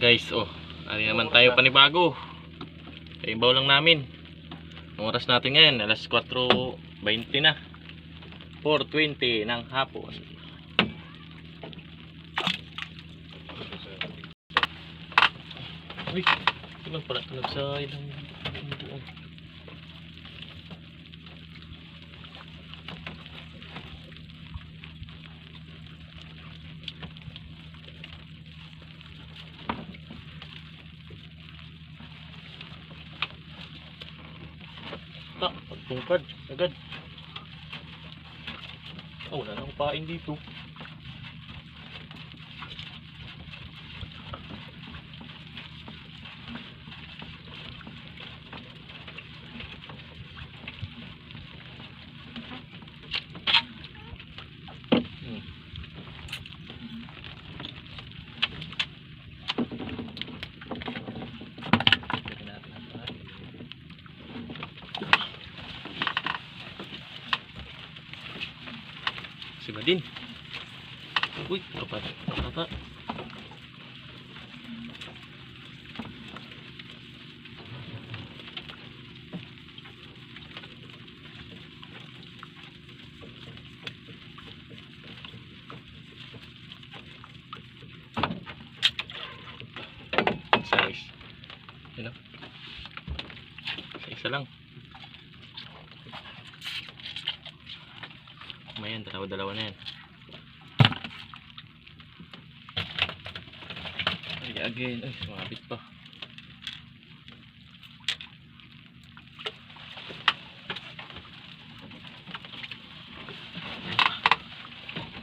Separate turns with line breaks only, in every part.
Guys, oh. Ano naman tayo panibago. Kaibaw lang namin. Ang oras natin ngayon, alas 4.20 na. 4.20 ng hapon. Uy, lang pala tunog sa ilang Ta, pagtungkad, agad. Oh, wala na akong pain dito. Madin. Uy, kapat. Kapat. Size. Yun o. Isa isa lang. Mayan, dalawa-dalawa na yan. Ay, again. Ay, sumabit pa.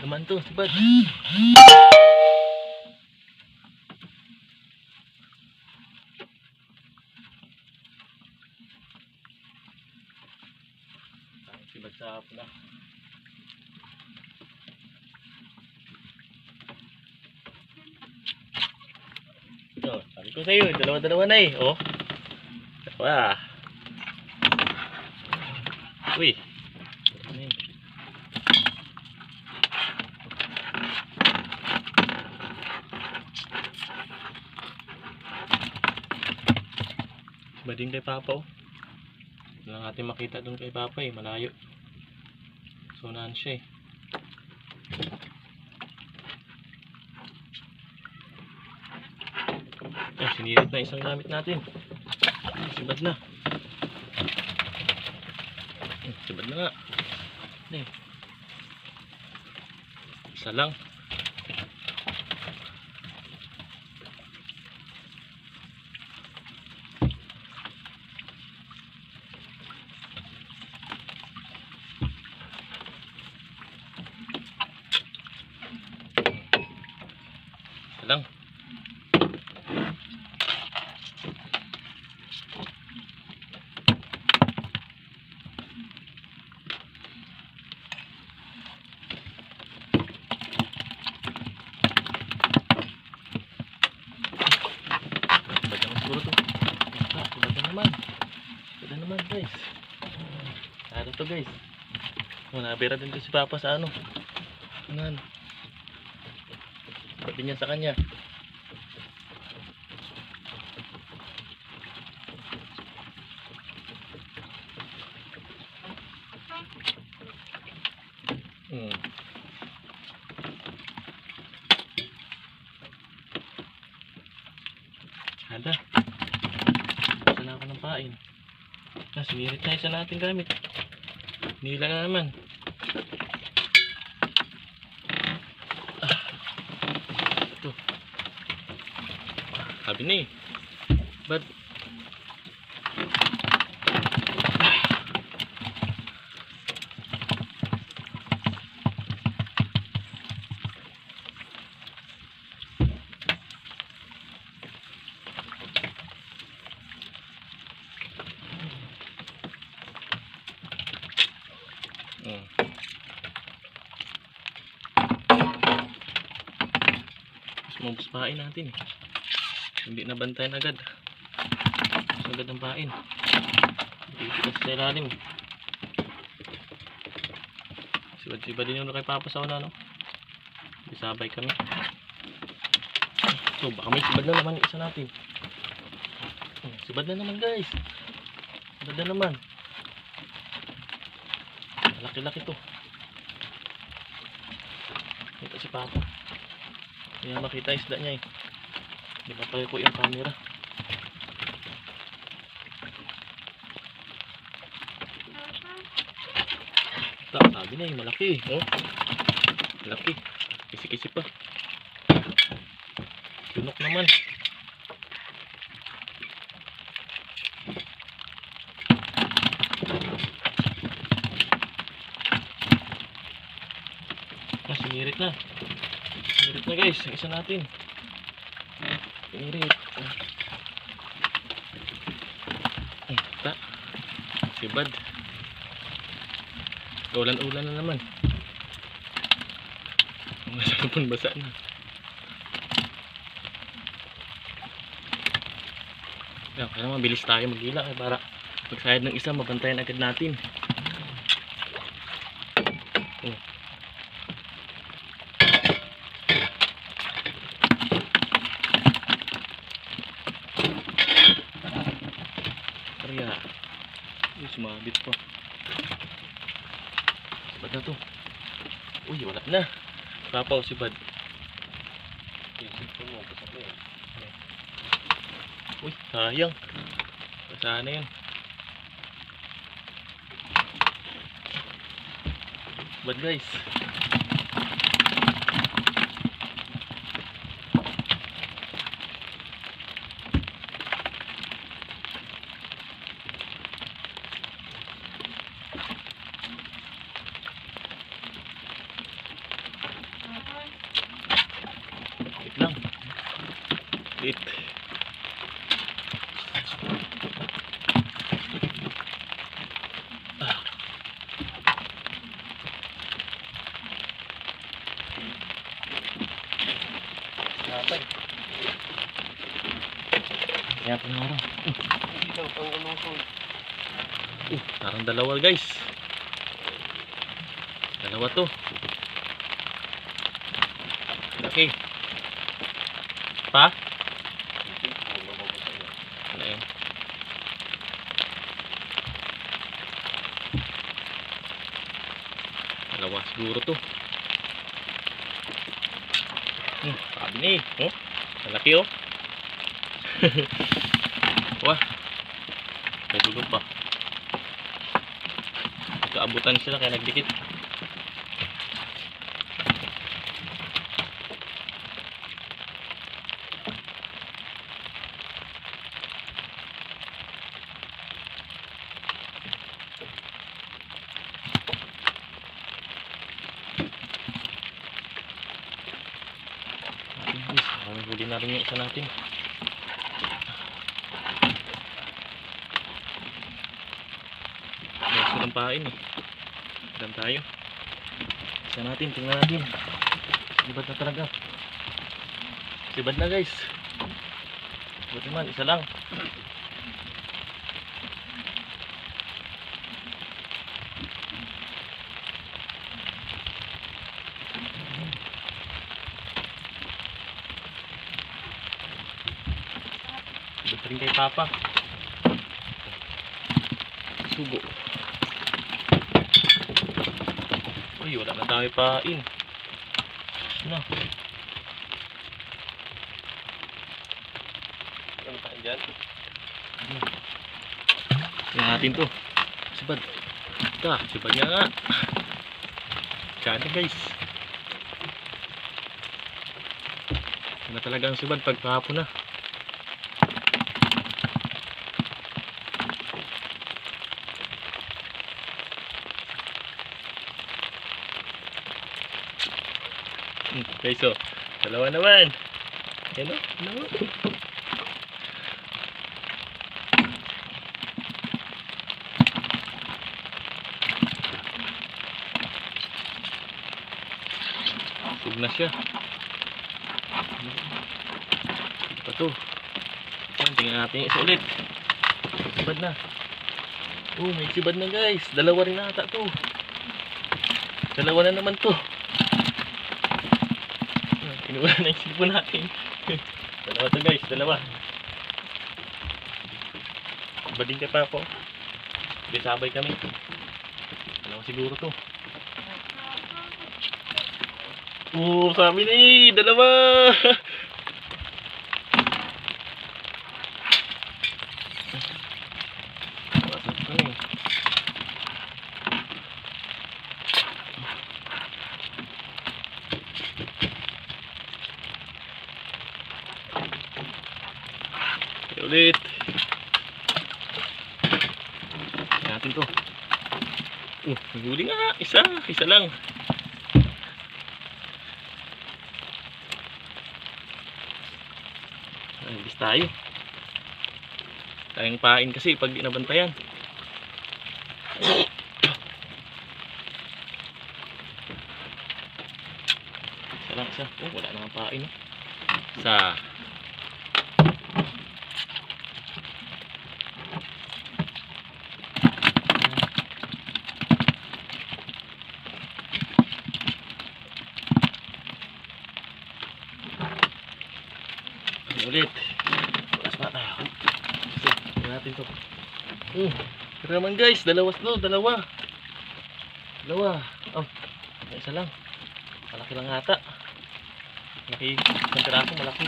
Naman to, si Bad. Si Bad sa hapon na. Ito, sabi ko sa'yo, dalawa-dalawa na eh. Oh. Dalawa. Uy. Ano yun? Ba din kay Papa oh. Wala natin makita doon kay Papa eh, malayo. So naan siya eh. Ay, sinirit na isang gamit natin. Sibad na. Sibad na nga. Isa lang. Isa lang. Ba't naman siguro to? Ah, ba't na naman? Ba't na naman guys? Ano to guys? Oh, nabira din si Papa sa ano? Ano? Sabi niya sa kanya. Hmm. Ada. Basta na ako ng pain. Sinirit na isa natin gamit. Nila na naman. Ah. Ito. Sabi na eh. Ba't? Hmm. Mas mabos pain natin eh. Hindi nabantayan agad. Mas agad ang pain. Dito sa ilalim. Sibad-sibad din yung kay Papa sa una, no? Isabay kami. So, baka may sibad na naman isa natin. Hmm, sibad na naman guys. Sibad na naman. Laki-laki to. Kita si Papa. Na makita isda niya eh. Pala ko yung camera. Ta, sabi na eh, malaki. Oh. Malaki. Kisi-kisi pa. Tunok naman. Ah, sinirit na. Sinirit na guys. Isa natin. Sinirit. Ay, ta. Sibad. Ulan-ulan na naman. Ang salapon basa na. Kaya mabilis tayo magila eh, para pagsayad ng isa mabantayan agad natin. Oh. Kaya, uy, sumabit pa. Ba't na to? Uy, wala na. Papaw si Bad. Uy, sayang. Basa na yan. Bad guys. Wait lang. Wait. Ah. Kapay. Kaya pa nga raw. Uh, parang dalawa guys. Dalawa to. Laki. Pa? Ano yun? Dalawa siguro to. Hmm, sabi eh. Oh, malaki oh. Wah. May dulo pa. Kaabutan sila kaya nagdikit. Guys, kami huli na rin yung isa natin. May silang pain eh. Dan tayo. Isa natin, tingnan natin. Sibad na talaga. Sibad na guys. Buti man, isa lang. Sibad rin kay Papa. Sugo. Uy, wala na tayo pain. Na.
Ano pa dyan?
Yung atin to. Sibad. Ika, sibad niya nga. Sana guys. Ano talaga ang sibad pag kahapon na. Hmm, guys, oh. Dalawa naman. Yan o, dalawa. Sug na siya. Ito pa to. Yan, tingnan natin yung isa ulit. Sibad na. Oh, sibad na guys. Dalawa rin ata to. Dalawa na naman to. Kinuha na yung cellphone natin. Dalawa to guys, dalawa. Bading Papo. Hindi sabay kami. Dalawa siguro to. Oo, sabi ni, dalawa. Wasap ko na eh. Okay, ulit. Tingnan natin to. Uh, huli nga. Isa. Isa lang. Imbis tayo. Tayong pain kasi pag di nabantayan. Isa lang isa. Oh, wala nang pain. Isa. Ano ulit. Oras pa tayo. Kasi, tingnan natin to. Hmm. Pero naman guys, dalawa to, dalawa. Dalawa. Oh, isa lang. Malaki lang ata. Malaki, isang piraso, malaki.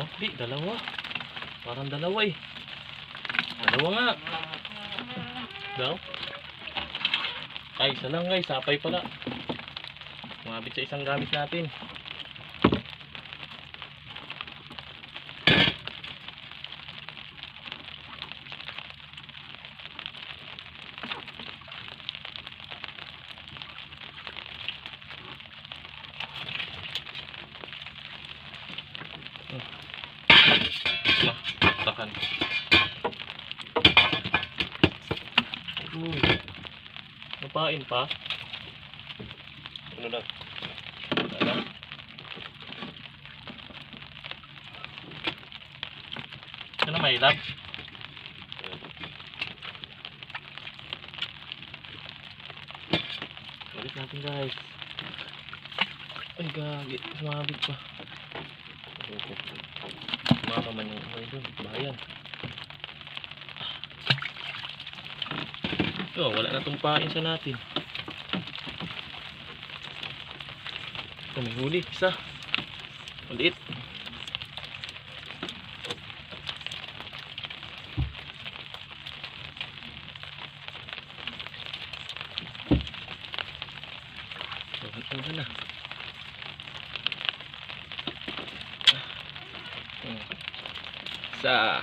Oh, di, dalawa. Parang dalawa eh. Dalawa nga. Daw? Ay, isa lang guys, sapay pala. Umabit sa isang gamit natin. Lah, takan. Uy. Napain pa? Ano na? Ano? Ano may lab? Ulit natin guys. Ay gagi, sumabit pa. Mama man yung okay dun, bayan. Oh, wala na tumpain sa natin. Oh, may huli, isa. Ulit. Ulan na. Hmm. Isa.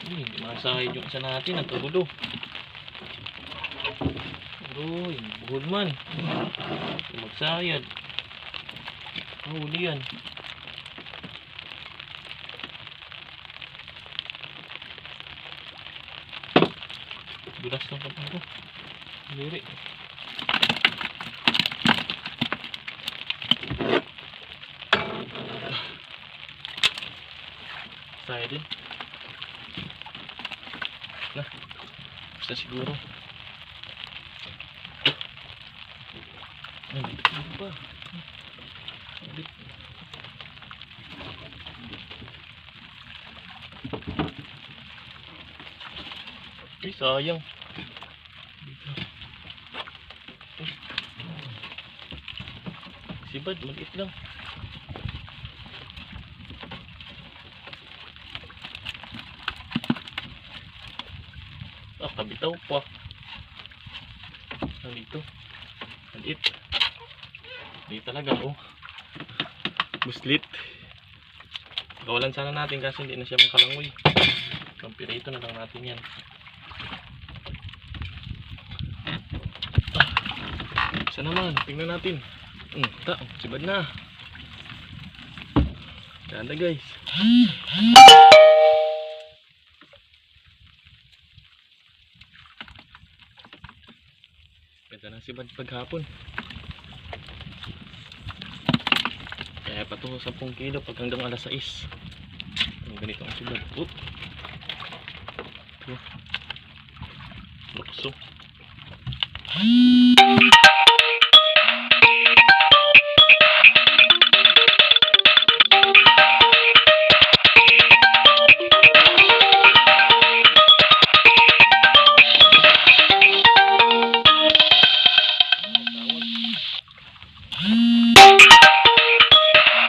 Hmm, Hindi masahid yung isa natin. Nagkagulo. Uy, buhol man. Magsayad. Huli yan. Dulas ng kapang ko. Liri. Saya din. Na. Basta siguro. Ay, ano ba? Ulit. Ay, sayang. Si Bad, maliit lang. Ah, kabitaw pa. Nandito. Maliit. Maliit talaga, oh. Buslit. Kawalan sana natin kasi hindi na siya makalangoy. Pampirito na lang natin yan. Ah, Isa naman, tingnan natin. Hmm, ta, sibad na. Ganda guys. Na sibad paghapon. Kaya patungo 10 kilo pag hanggang alas 6. Ang ganito ang sibad. Oop. Ito. Lukso.